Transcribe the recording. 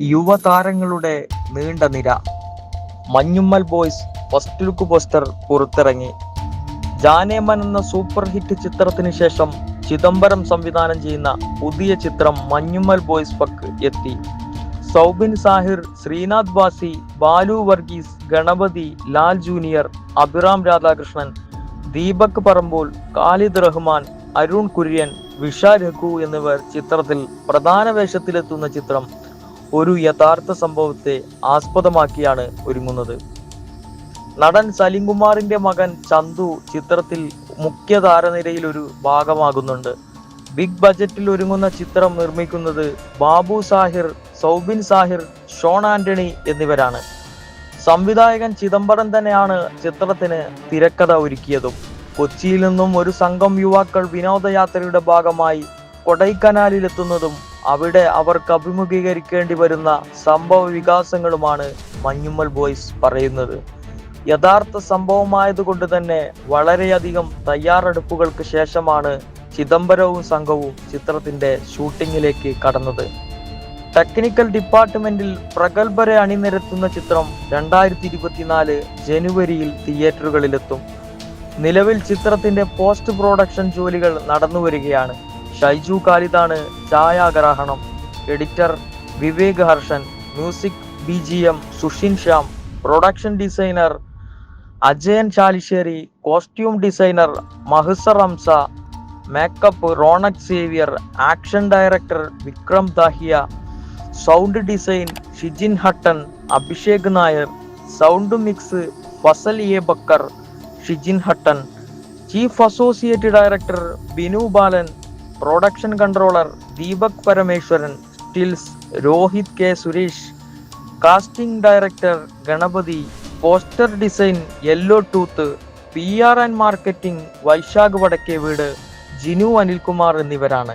യുവതാരങ്ങളുടെ നീണ്ട നിര. Manjummel Boys first look poster പുറത്തിറങ്ങി. ജാനേമൻ എന്ന സൂപ്പർ ഹിറ്റ് ചിത്രത്തിന് ശേഷം ചിദംബരം സംവിധാനം ചെയ്യുന്ന പുതിയ ചിത്രം മഞ്ഞുമ്മൽ ബോയ്സ് പക്ക് എത്തി. സൗബിൻ സാഹിർ ശ്രീനാഥ് ബാസി ബാലു വർഗീസ് ഗണപതി ലാൽ ജൂനിയർ അഭിറാം രാധാകൃഷ്ണൻ ദീപക് പറമ്പോൾ ഖാലിദ് റഹ്മാൻ അരുൺ കുര്യൻ വിഷ രഘു എന്നിവർ ചിത്രത്തിൽ പ്രധാന വേഷത്തിലെത്തുന്ന ചിത്രം. ഒരു യഥാർത്ഥ സംഭവത്തെ ആസ്പദമാക്കിയാണ് ഒരുങ്ങുന്നത്. നടൻ സലിംകുമാറിന്റെ മകൻ ചന്തു ചിത്രത്തിൽ മുഖ്യതാരനിരയിൽ ഒരു ഭാഗമാകുന്നുണ്ട്. ബിഗ് ബജറ്റിൽ ഒരുങ്ങുന്ന ചിത്രം നിർമ്മിക്കുന്നത് ബാബു സാഹിർ സൗബിൻ സാഹിർ ഷോൺ ആന്റണി എന്നിവരാണ്. സംവിധായകൻ ചിദംബരം തന്നെയാണ് ചിത്രത്തിന് തിരക്കഥ ഒരുക്കിയതും. കൊച്ചിയിൽ നിന്നും ഒരു സംഘം യുവാക്കൾ വിനോദയാത്രയുടെ ഭാഗമായി കൊടൈക്കനാലിലെത്തുന്നതും അവിടെ അവർക്ക് അഭിമുഖീകരിക്കേണ്ടി വരുന്ന സംഭവ വികാസങ്ങളുമാണ് മഞ്ഞുമ്മൽ ബോയ്സ് പറയുന്നത്. യഥാർത്ഥ സംഭവമായതുകൊണ്ട് തന്നെ വളരെയധികം തയ്യാറെടുപ്പുകൾക്ക് ശേഷമാണ് ചിദംബരവും സംഘവും ചിത്രത്തിന്റെ ഷൂട്ടിങ്ങിലേക്ക് കടന്നത്. ടെക്നിക്കൽ ഡിപ്പാർട്ട്മെന്റിൽ പ്രഗത്ഭരെ അണിനിരത്തുന്ന ചിത്രം രണ്ടായിരത്തി ഇരുപത്തിനാല് ജനുവരിയിൽ തിയേറ്ററുകളിലെത്തും. നിലവിൽ ചിത്രത്തിന്റെ പോസ്റ്റ് പ്രൊഡക്ഷൻ ജോലികൾ നടന്നു വരികയാണ് ഷൈജു ഖാലിദാണ് ഛായാഗ്രഹണം. Editor Vivek Harshan music B G M Sushin Shyam production designer Ajayan Chalissery costume designer Mashar Hamsa makeup Ronex Xavier action director Vikram Dahiya sound design Shijin Hutton Abhishek Nair sound mix Fazal A Backer Shijin Hutton chief associate director Binu Balan production controller Deepak Parameswaran stills Rohit K Suresh casting director Ganapathi poster design yellow tooth P R and marketing Vaisakh Vadakkeveedu Jinu Anilkumar എന്നിവരാണ്.